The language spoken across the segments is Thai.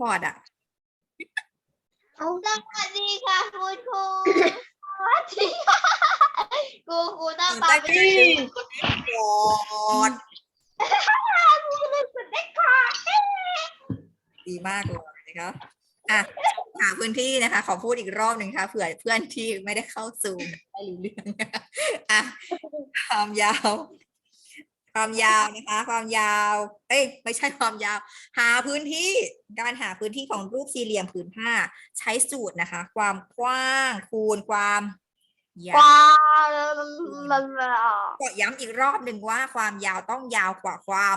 พอร์ตอะสวัสดีค่ะคุณครูสวัสดีค่ะครูครูหน้าตาได้เป็นที่ยังไงพอร์ตครูเลยสุดได้ค่ะดีมากเลยนะคะอะหาพื้นที่นะคะ ขอพูดอีกรอบหนึ่งค่ะเผื่อเพื่อนที่ไม่ได้เข้าซูมไม่รู้เรื่องอะความยาว ความยาวนะคะ ความยาว เอ้ยไม่ใช่ความยาว หาพื้นที่การหาพื้นที่ของรูปสี่เหลี่ยมผืนผ้า ใช้สูตรนะคะ ความกว้างคูณความยาวว้าวลาลาก็ย้ำอีกรอบหนึ่งว่าความยาวต้องยาวกว่าความ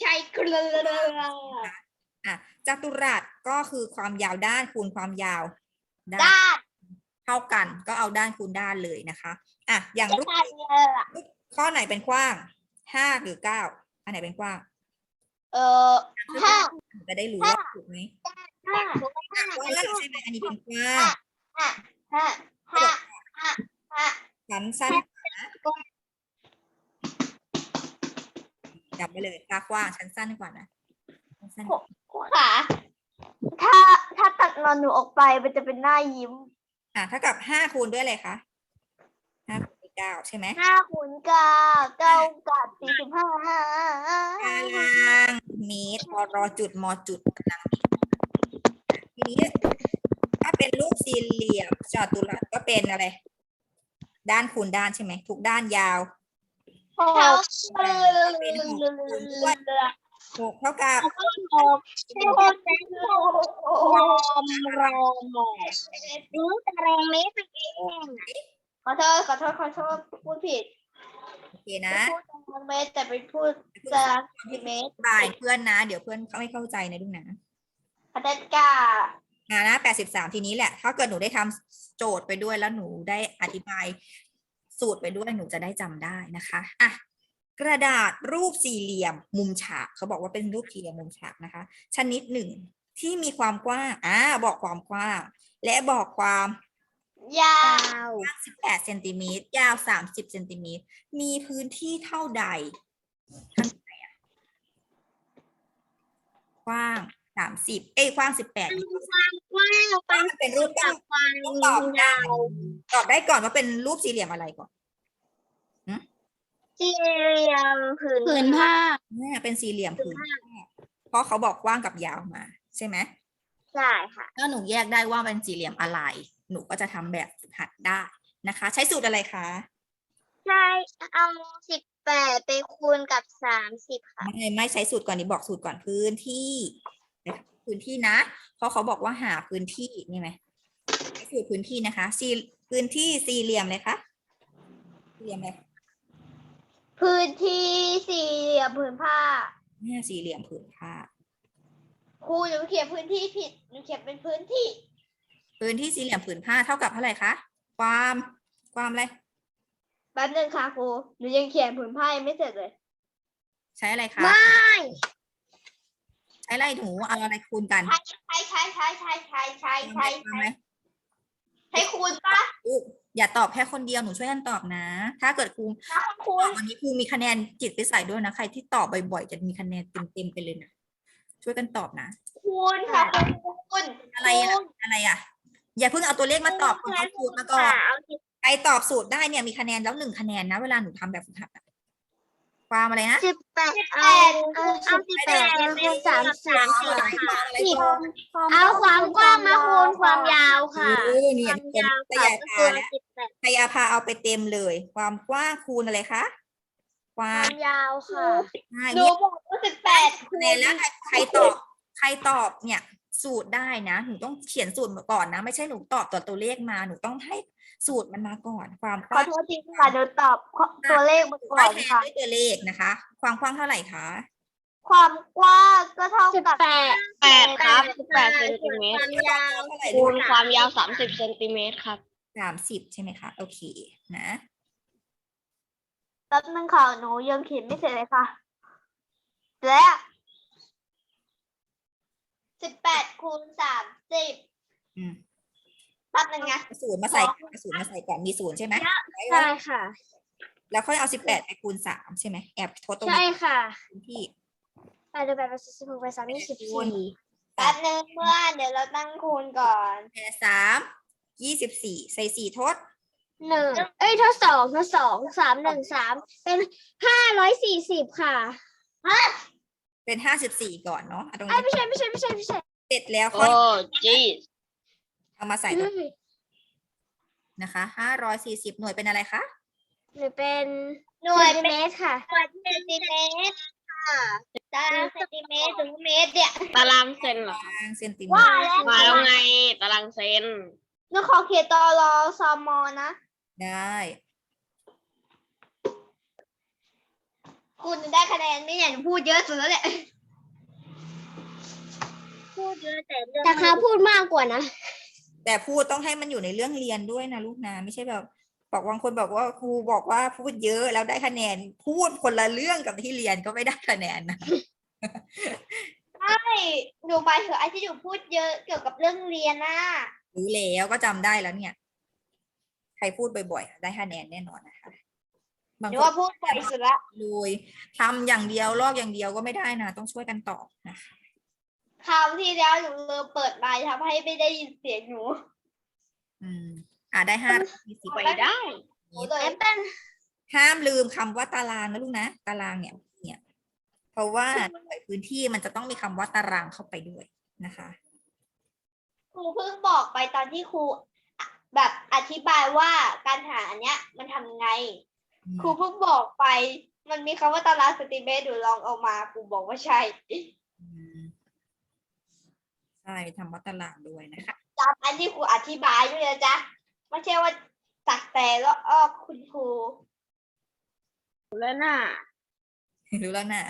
ใช่ครูอะจัตุรัสก็คือความยาวด้านคูณความยาวด้านด้านเท่ากันก็เอาด้านคูณด้านเลยนะคะ อะ อย่างรูปด้านเลยอะข้อไหนเป็นกว้าง ห้าหรือเก้าอันไหนเป็นกว้างเออห้าจะได้รู้ว่าถูกไหมห้ากว้างใช่ไหมอันนี้เป็นกว้างห้าห้าห้าห้าห้าสั้นสั้นจำไปเลยตากว้างชั้นสั้นกว่านะชั้นสั้นครูขาถ้าถ้าตัดนอนหนูออกไปมันจะเป็นหน้ายิ้ม อะเท่ากับห้าคูณด้วยอะไรคะห้าคูณด้วย เก้าใช่ไหมห้าคูณเก้าเก้ากับสี่สิบห้าตารางเมตรพอรอจุดมอจุดตารางเมตรทีนี้ถ้าเป็นรูปสี่เหลี่ยมจัตุรัสก็เป็นอะไร ด้านคูณด้านใช่ไหมทุกด้านยาวหกหกเท่ากับรู้ตารางเมตรเอง ขอโทษขอโทษขอโทษพูดผิดโอเคนะพูดตารางเมตรแต่ไปพูดตารางเมตรบายเพื่อนนะ เดี๋ยวเพื่อนเขาไม่เข้าใจนะลูกนะพัฒก้าอ่านะแปดสิบสามทีนี้แหละ ถ้าเกิดหนูได้ทำโจทย์ไปด้วยแล้วหนูได้อธิบายสูตรไปด้วยหนูจะได้จำได้นะคะอะกระดาษรูปสี่เหลี่ยมมุมฉากเขาบอกว่าเป็นรูปสี่เหลี่ยมมุมฉากนะคะ ชนิดหนึ่งที่มีความกว้างอ่าบอกความกว้าง และบอกความ ยาวกว้าง18เซนติเมตรยาว 30เซนติเมตรมีพื้นที่เท่าใดเท่าไหร่อะกว้าง 30 เอ้ยกว้าง 18 กว้างถ้ามันเป็นรูปต้องความต้องตอบได้ตอบได้ก่อนว่าเป็นรูปสี่เหลี่ยมอะไรก่อนสี่เหลี่ยมผืนผืนผ้า เนี่ยเป็นสี่เหลี่ยมผืนผ้าเพราะเขาบอกกว้างกับยาวมา ใช่ไหม ใช่ค่ะถ้าหนูแยกได้ว่าเป็นสี่เหลี่ยมอะไร หนูก็จะทำแบบฝึกหัดได้นะคะ ใช้สูตรอะไรคะ ใช่เอาสิบแปดไปคูณกับสามสิบค่ะไม่ไม่ใช้สูตรก่อนนี่บอกสูตรก่อนพื้นที่พื้นที่นะ เพราะเขาบอกว่าหาพื้นที่นี่ไหมใช้สูตรพื้นที่นะคะสี่พื้นที่สี่เหลี่ยมเลยคะสี่เหลี่ยมเลยพื้นที่สี่เหลี่ยมผืนผ้าเนี่ยสี่เหลี่ยมผืนผ้าครูหนูเขียนพื้นที่ผิดหนูเขียนเป็นพื้นที่ พื้นที่สี่เหลี่ยมผืนผ้าเท่ากับเท่าไหร่คะ ความความอะไร แป๊บนึงค่ะครูหนูยังเขียนผืนผ้ายังไม่เสร็จเลย ใช้อะไรคะไม่ใช้อะไรหนูเอาอะไรคูณกันใช่ใช่ใช่ใช่ใช่ใช่ใช่ใช่ทำไหมให้คูณปะลูกอย่าตอบแค่คนเดียวหนูช่วยกันตอบนะ ถ้าเกิดครูนะคูตอณบวันนี้ครูมีคะแนนจิตไปใส่ด้วยนะ ใครที่ตอบบ่อยๆจะมีคะแนนเต็มๆไปเลยนะ ช่วยกันตอบนะ คูณค่ะคูณอะไรอะอะไรอะ อย่าเพิ่งเอาตัวเลขมาตอบก่อนเอาสูตรมาก่อนเอาสิบใครตอบสูตรได้เนี่ยมีคะแนนแล้วหนึ่งคะแนนนะ เวลาหนูทำแบบฝึกหัดอะความอะไรนะสิบแปดเอาเอาเอาสิบแปดไปคูณสามสิบความอะไรความอะไรก่อนเอาความกว้างมาคูณความยาวค่ะเออเนี่ยเป็นพยาพานะสิบแปดพยาพาเอาไปเต็มเลย ความกว้างคูณอะไรคะคควาวามมยาวค่ะง่ายหนูเนี่ยบอกว่าสิบแปดคะแนนแล้วใครใครตอบใครตอบเนี่ย สูตรได้นะ หนูต้องเขียนสูตรมาก่อนนะ ไม่ใช่หนูตอบตัวตัวเลขมา หนูต้องให้สูตรมันมาก่อน ความกขอว้างโทษทีค่ะหนูตอบตัวเลขมาก่ได้อนแทนค่ะด้วยตัวเลขนะคะ ความกว้างเท่าไหร่คะ ความกว้างก็เท่ากับแปดแปดครับแปดเซนติเมตรความยาวเท่าไหร่คูณความยาวสามสิบเซนติเมตรครับสามสิบใช่ไหมคะ โอเค นะแป๊บนึงค่ะหนูยังเขียนไม่เสร็จเลยค่ะและ สิบแปดคูณสามสิบอืมแป๊บนึงนะ เอาศูนย์มาใส่ก่อนเอาศูนย์มาใส่ก่อนมีศูนย์ใช่ไหมใช่ค่ะ แล้วค่อยเอาสิบแปดไปคูณสามใช่ไหมแอบทดตรงใช่นี้ค่ะพื้นที่ แปดแปดแปดสิบหกแปดสามยี่สิบสี่แป๊บนึงเพื่อนเดี๋ยวเราตั้งคูณก่อน แปดสามยี่สิบสี่ใส่สี่ทด หนึ่งเอ้ยทดสองทดสองสามหนึ่งสามเป็นห้าร้อยสี่สิบค่ะ เป็นห้าสิบสี่ก่อนเนาะอะตรงไอ้ยนี้ไม่ใช่ไม่ใช่ไม่ใช่ไม่ใช่เสร็จแล้วโอ้ค่อยจีเอามาใส่ตรงนี้นะคะห้าร้อยสี่สิบหน่วยเป็นอะไรคะ หรือเป็นหน่วยเซนติเป็นเมตรค่ะ หน่วยเซนติเมตรค่ะตารางเซนติเมตรถึงเมตรเนี่ยตารางเซนเหรอทางเซนติเมว่าตรแล้วมาแล้วไงตารางเซนหนูขอเขียนตอรอซอมอนะ ได้ คุณได้คะแนนไม่เนี่ยหนูพูดเยอะสุดแล้วแหละ พูดเยอะแต่เรื่องแต่เขาพูดมากกว่านะ แต่พูดต้องให้มันอยู่ในเรื่องเรียนด้วยนะลูกนะไม่ใช่แบบ บอกบางคนบอกว่าครูบอกว่าพูดเยอะแล้วได้คะแนน พูดคนละเรื่องกับที่เรียนก็ไม่ได้คะแนนนะ ใช่หนูหมายถึงไอ้ที่หนูพูดเยอะเกี่ยวกับเรื่องเรียนน่ะรู้แล้วก็จำได้แล้วเนี่ย ใครพูดบ่อยๆ ได้คะแนนแน่นอนนะคะ บางหนูคนว่าพูดบ่อยสุดละเลยทำอย่างเดียวลอกอย่างเดียวก็ไม่ได้นะ ต้องช่วยกันตอบนะคะคราวที่แล้วหนูลืมเปิดไมค์ทำให้ไม่ได้ยินเสียงหนูอืมอ่าได้ห้ายี่สิบไปได้ หนูเลยห้ามลืมคำว่าตารางนะลูกนะ ตารางเนี่ยเนี่ย เพราะว่าหน่วยพื้นที่มันจะต้องมีคำว่าตารางเข้าไปด้วยนะคะ ครูเพิ่งบอกไปตอนที่ครูอะแบบอธิบายว่าการหาอันเนี้ย มันทำไงอืม ครูเพิ่งบอกไป มันมีคำว่าตารางเซนติเมตรหนูลองเอามาครูบอกว่าใช่อืมใช่ทำว่าตารางด้วยนะคะ จำอันที่ครูอธิบายด้วยนะจ๊ะไม่ใช่ว่าสักแต่แล้วอ้อคุณครูแล้วน่ะรู้แล้วนะ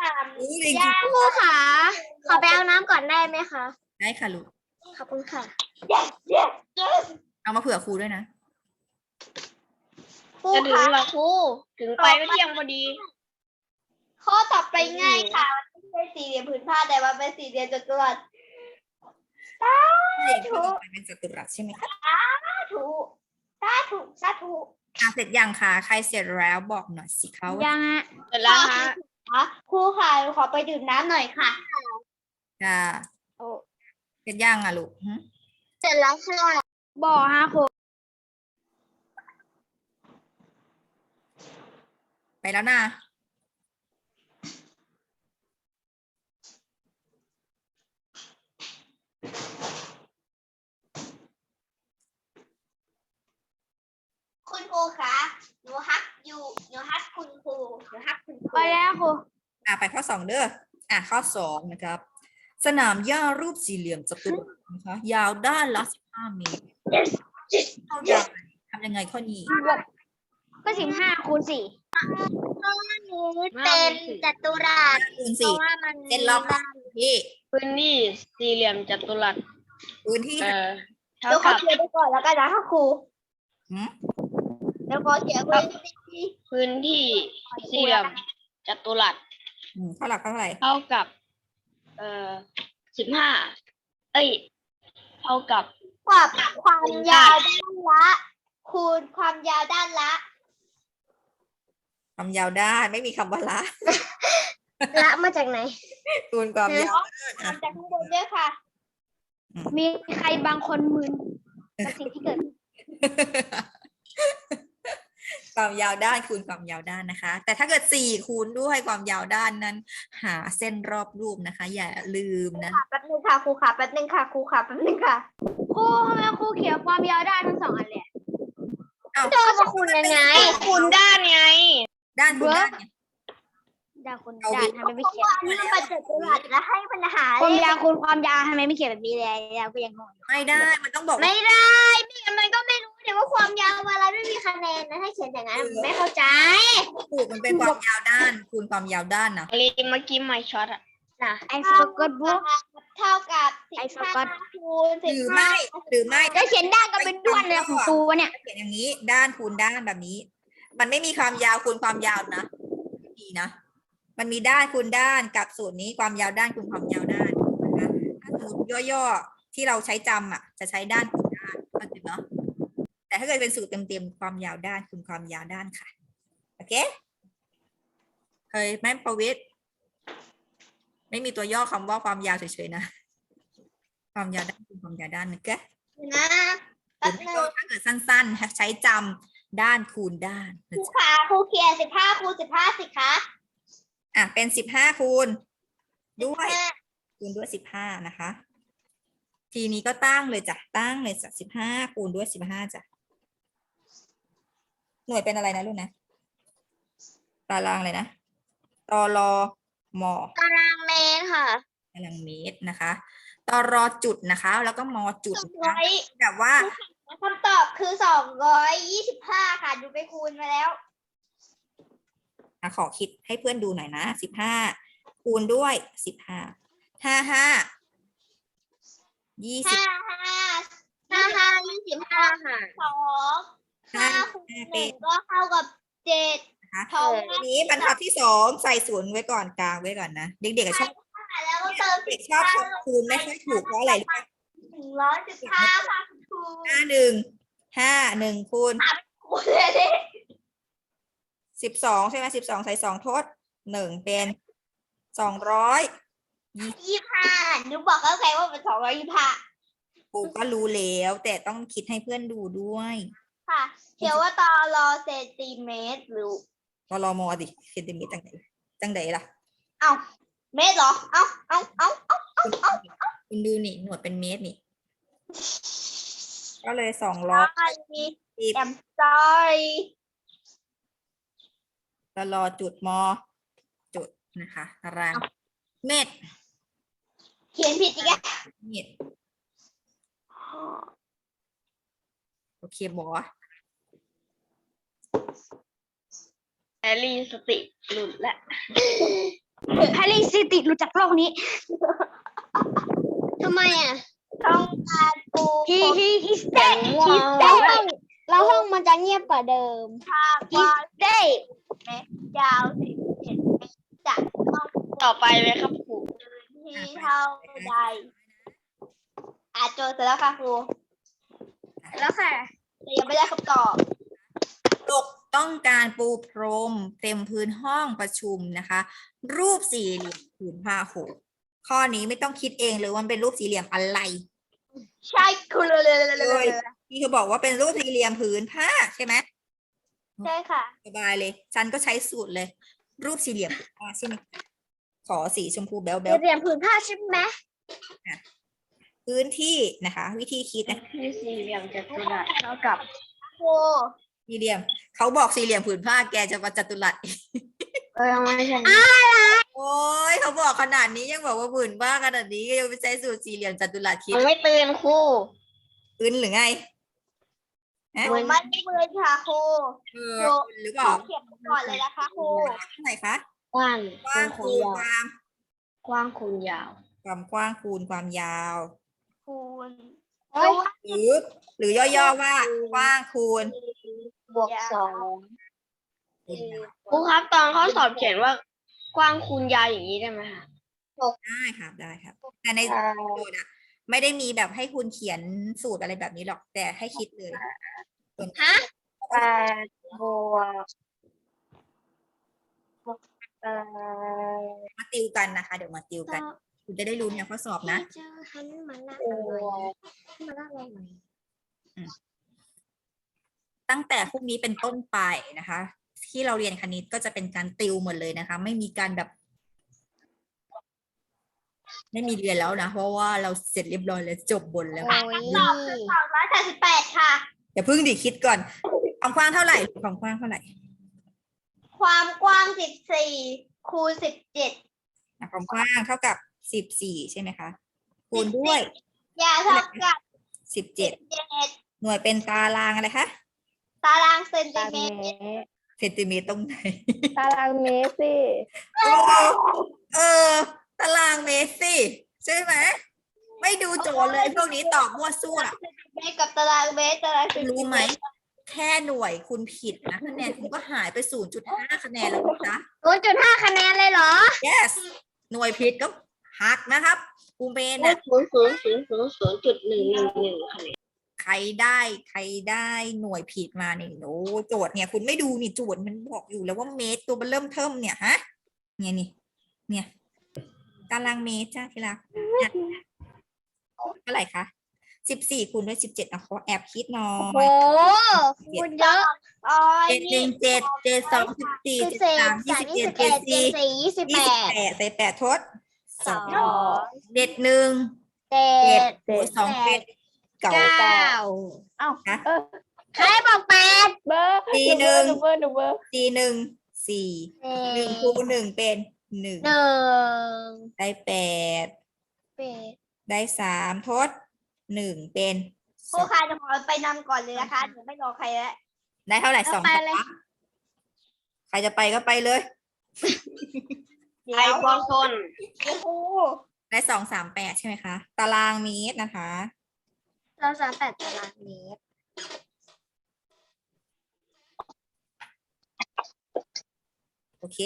ถามรู้จริงยากครูค่ะขอไปเอาน้ำก่อนได้ไหมคะ ๆได้ค่ะลูก ขอบคุณค่ะ yes yes yes เอามาเผื่อครูด้วยนะ ครูจะถึงคะเหรอครูถึงไปก็เที่ยงพอดี ข้อต่อไปง่ายค่ะมันไม่ใช่สี่เหลี่ยมผืนผ้าแต่มันเป็นสี่เหลี่ยมจัตุรัสใช่ถูข้อต่กอไปเป็นจัตุรัสใช่ไหมคะสาธุ สาธุ สาธุอะเสร็จยังคะใครเสร็จแล้วบอกหน่อยสิคะว่ายังอะเสร็จแล้วฮะคะครูค่ะหนูขอไปดื่มน้ำหน่อยค่ะค่ะโอ้เสร็จยังอะลูกหึ เสร็จแล้วค่ะบอกฮะครู ไปแล้วนะคุณครูคะหนูฮักอยู่หนูฮักคุณครูหนูฮักคุณครูไปแล้วครูอะไปข้อสองเด้ออะข้อสองนะครับ สนามหญ้ารูปสี่เหลี่ยมจัตุรัสนะคะยาวด้านละสิบห้าเมตรเท่าไหร่ทำยังไงข้อนี้ก็สิบห้าคูณสี่ หนูเป็นจัตุรัสคูณเพสี่ราะว่ามันเส้นรอบที่พื้นที่สี่เหลี่ยมจัตุรัสพื้นที่เอ่อเดี๋เท่ายวขอกับเขียนไปก่อนแล้วกันนะคะครูหืมเดี๋ยวขอเขียนไว้ที่พื้นที่สี่เหลี่ยมจัตุรัสอืมเท่าไหร่เท่าไหร่เท่ากับ เอ่อสิบห้าเอ้ย เท่ากับกับความยาวด้านละ คูณความยาวด้านละ ความยาวด้านไม่มีคำว่าละละมาจากไหนคูณความยาวด้านทำอะจากข้างบนด้วยค่ะ มีใครบางคนมึนกับสิ่งที่เกิด ความยาวด้านคูณความยาวด้านนะคะ แต่ถ้าเกิดสี่คูณด้วยความยาวด้านนั้น หาเส้นรอบรูปนะคะ อย่าลืมนะแป๊บนึงค่ะครูค่ะแป๊บนึงค่ะครูค่ะแป๊บนึงค่ะครูทำไมครูเขียนความยาวด้านทั้งสองอันเลยอ้าวก็จะคูณยังไงคูณด้านไง ด้านคูณด้านเนี่ยด้านคูณเอาด้าวินทำไมไม่เขียนอันนี้มันจัตุรัสแล้วให้ปัญหาความยาวคูณความยาวทำไมไม่เขียนแบบนี้เลยเราก็ยังงงอยู่ไม่ได้ มันต้องบอกว่าไม่ได้ไม่งั้นมันก็ไม่รู้เดี๋ยวว่าความยาวอะไรไม่มีคะแนนนะถ้าเขียนอย่างนั้นมันไม่เข้าใจถูกมันเป็นความยาวด้าน คูณความยาวด้านนะลีเมื่อกี้ไม่ช็อตอะนะไอ forgot book เท่ากับสิบ I ห้า forgot คูณหสิบรือห้าไม่ หรือไม่จะเขียนด้านก็เป็นด้วนเลยของครูวะเนี่ย เขียนอย่างนี้ ด้านคูณด้านแบบนี้ มันไม่มีความยาวคูณความยาวนะไม่มีนะ มันมีด้านคูณด้านกับสูตรนี้ความยาวด้านคูณความยาวด้านนะคะถ้าสมมติย่อๆที่เราใช้จำอะ จะใช้ด้านคูณด้านเข้าใจเนาะแต่ถ้าเกิดเป็นสูตรเต็มๆความยาวด้านคูณความยาวด้านค่ะโอเคเคยไหมประวิตรไม่มีตัวย่อคำว่าความยาวเฉยๆนะความยาวด้านคูณความยาวด้านนะแกะนะหรือไม่ก็ถ้าเกิดสั้นๆใช้จำ ด้านคูณด้าน ครูขาครูเขียนสิบห้าคูณสิบห้าสิคะอะเป็นสิบห้าคูณด้วยคูณด้วยสิบห้านะคะ ทีนี้ก็ตั้งเลยจ้ะตั้งเลยจ้ะสิบห้าคูณด้วยสิบห้าจ้ะหน่วยเป็นอะไรนะลูกนะ ตารางเลยนะตอรอมอตารางเมตรค่ะตารางเมตรนะคะตอรอจุดนะคะ แล้วก็มอจุดสองนะร้อยแบบว่า คำตอบคือสองร้อยยี่สิบห้าค่ะ ดูไปคูณมาแล้ว อะขอคิดให้เพื่อนดูหน่อยนะสิบห้าคูณด้วยสิบห้าห้าห้ายี่สิบห้าห้าห้าห้ายี่สิบห้าค่ะสองห้าคูณหนึ่งก็เท่ากับเจ็ดนะคะสองทีนี้บรรทัดที่สองใส่ศูนย์ไว้ก่อนกลางไว้ก่อนนะ เด็กๆอะชอบห้าแล้วก็เติมเด็กชอบทำคูณไม่ค่อยถูกเพราะอะไรรู้ไหมหนึ่งร้อยสิบห้าค่ะคุณครู ห้าหนึ่งห้าหนึ่งคูณคูณเลยดิสิบสองใช่ไหมสิบสองใส่สองทดหนึ่งเป็นสองร้อยยี่สิบห้าหนูบอกแล้วไงว่าเป็นสองร้อยยี่สิบห้าครูก็รู้แล้วแต่ต้องคิดให้เพื่อนดูด้วยค่ะเขียนว่าตอรอเซนติเมตรหรือก็รอมอดิเซนติเมตรจังไหนจังไหนล่ะเอ้าเมตรเหรอเอ้าเอ้าเอ้าเอ้าคุณดูนี่หน่วยเป็นเมตรนี่ ก็เลยสองร้อยมีสิบแอมซอยแล้วรอจุดมอ จุดนะคะตารางเมตรเขียนผิดอีกแล้วเมตรโอเคบอแฮร์รี่สติหลุดละแฮร์รี่สติหลุดจากโลกนี้ทำไมอะ ต้องการปูฮีฮีฮีสเต้ฮีสเต้แล้วห้องมันจะเงียบกว่าเดิมฮีสเต้เมตรยาวสิบเอ็ดเมตรจากห้องต่อไปเลยครับครูที่เท่าใดอาโจทย์เสร็จแล้วค่ะครูแล้วค่ะแต่ยังไม่ได้คำตอบตกต้องการปูพรมเต็มพื้นห้องประชุมนะคะ รูปสี่เหลี่ยมผืนผ้าห่ม ข้อนี้ไม่ต้องคิดเองเลยว่ามันเป็นรูปสี่เหลี่ยมอะไรใช่ครูเลยเลยพี่เขาบอกว่าเป็นรูปสี่เหลี่ยมผืนผ้าใช่ไหมใช่ค่ะสบายเลยฉันก็ใช้สูตรเลย รูปสี่เหลี่ยมผืนผ้าใช่ไหมขอสีชมพูแบ๊วแบ๊วเรียนผืนผ้าใช่ไหมพื้นที่นะคะ วิธีคิดนะที่สี่เหลี่ยมจัตุรัสเท่ากับครูสี่เหลี่ยม เขาบอกสี่เหลี่ยมผืนผ้าแกจะมาจัตุรัสเออไม่ใช่ โอ้ยเขาบอกขนาดนี้ยังบอกว่าผืนผ้าขนาดนี้ก็ยังไปใช้สูตรสี่เหลี่ยมจัตุรัสคิดมันไม่ตื่นครูพื้นหรือไงฮะหนูไม่ได้มือค่ะครูเออผืนหรือเปล่าเขียนก่อนเลยนะคะครูเท่าไหร่คะกว้างกว้างคูณความกว้างคูณยาว ความกว้างคูณความยาว คูณเอ้ยหรือหรือย่อๆว่ากว้างคูณบวกสองคูณยาวครูครับตอนข้อสอบเขียนว่า กว้างคูณยาวอย่างนี้ได้ไหมคะได้ครับได้ครับ แต่ในโจทย์อะไม่ได้มีแบบให้คุณเขียนสูตรอะไรแบบนี้หรอกแต่ให้คิดเลยส่วนฮะแปดบวกบวกเอ่อมาติวกันนะคะ เดี๋ยวมาติวกัน คุณจะได้รู้เนี่ยข้อสอบนะ เจอหันมาหน้าเอหน่อยอมาหน้าหน่อยตั้งแต่พรุ่งนี้เป็นต้นไปนะคะ ที่เราเรียนคณิตก็จะเป็นการติวหมดเลยนะคะ ไม่มีการแบบ ไม่มีเรียนแล้วนะ เพราะว่าเราเสร็จเรียบร้อยแล้วจบบนแล้วโอ้ย ตอบคือสองร้อยแปดสิบแปดค่ะ อย่าเพิ่งดิคิดก่อนความกว้างเท่าไหร่ความกว้างเท่าไหร่ความกว้างสิบสี่คูณสิบเจ็ดอะความกว้างเท่ากับสิบสี่ใช่ไหมคะคูณด้วยยาวเท่ากับสิบเจ็ดเจ็ดหน่วยเป็นตารางอะไรคะ ตารางเซนติตารางเมเมตรตร เซนติเมตรตรงไหน ตารางเมตรสิเออเออ ตารางเมตรสิใช่ไหมไม่ดูโจทย์เลยพวกนี้ตอบมั่วซั่ว เมตรกับตารางเมตรตารางเซนติเมตรรู้ไหม แค่หน่วยคุณผิดนะคะแนนคุณก็หายไป 0.5 คะแนนแล้วนะ ศูนย์จุดห้าคะแนนเลยเหรอ yes หน่วยผิดก็หักนะครับครูเมนน่ะศูนย์ศูนย์ศูนย์ศูนย์ศูนย์จุดหนึ่งหนึ่งหนึ่งคะแนน ใครได้ใครได้หน่วยผิดมานี่โอ้โจทย์เนี่ย คุณไม่ดูนี่โจทย์มันบอกอยู่แล้วว่าเมตรตัวมันเริ่มเทิมเนี่ยฮะเนี่ยนี่เนี่ยตารางเมตรจ้าที่รักอะเท่าไหร่คะสิบสี่คูณด้วยสิบเจ็ดนะขอแอบคิดหน่อโอ้ยคูณเยอะอ๋อเจ็ดหนึ่งเจ็ดเจ็ดสองสิบสี่สิบเจ็ดสี่สามยี่สามสิบยี่เจ็ดสิบเจ็เอ็ดดสี่เจ็ดสี่ยี่สิบยี่แปสิบดแปดใส่แปดทดสองเด็ดหนึ่งเจ็เจ็ดดโอ้ยสองเป็ด เก่าเก้าเอ้านะเออใครบอกแปดเบอร์สี่หนึ่งเบอร์หนูเบอร์สี่หนึ่งสี่หนึ่งคูณหนึ่งเป็นหนึ่งหนึ่งได้แปดเป็ดได้สามทดหนึ่งเป็นครูค่ะจะขอไปนำก่อนเลยนะคะเดี๋ยวไม่รอใครแล้วได้เท่าไหร่สองไปเลยคะใครจะไปก็ไปเลยเดี๋ไอยววอลชนครูได้สองสามแปดใช่ไหมคะ ตารางเมตรนะคะ เราสามแปดตารางเมตรโอเค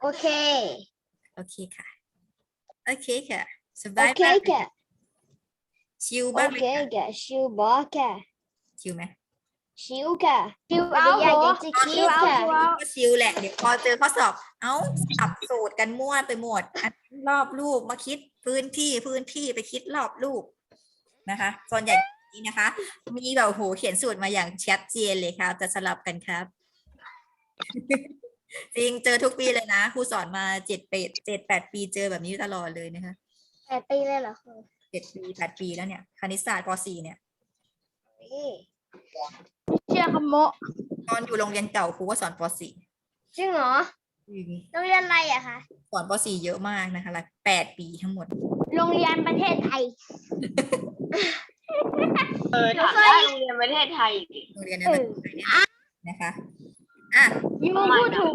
โอเค โอเคค่ะ โอเคค่ะสโอบายเคมากค่ะชิลโอบ้างไหมเคคะค่ะชิวบอกค่ะชิลไหม ชิวค่ะชิวไม่เอาได้อยากหัวจะคิดค่ะก็ชิลแหละเดี๋ยวพอเจอข้อสอบ เอ้าสับสูตรกันมั่วไปหมดอันนี้รอบรูปมาคิดพื้นที่พื้นที่ไปคิดรอบรูปนะคะ ส่วนใหญ่นี้นะคะ มีแบบโหเขียนสูตรมาอย่างชัดเจนเลยครับจะสลับกันครับ จริงเจอทุกปีเลยนะครูสอนมาเจ็ดปีเจ็ดแปดปีเจอแบบนี้ตลอดเลยนะคะแปดปีเลยเหรอครูเจ็ดปีแปดปีแล้วเนี่ยคณิตศาสตร์ปสี่เนี่ยนี่ เชื่อคำโมะตอนอยู่โรงเรียนเก่าครูก็สอนปสี่จริงเหรอจริงโรงเรียนอะไรอะคะ สอนปสี่เยอะมากนะคะละแปดปีทั้งหมด โรงเรียนประเทศไทย เออถามได้โรงเรียนประเทศไทยดิ โรงเรียนในประเทศไทยเนี่ยนะคะ อะ ยูพูดถูก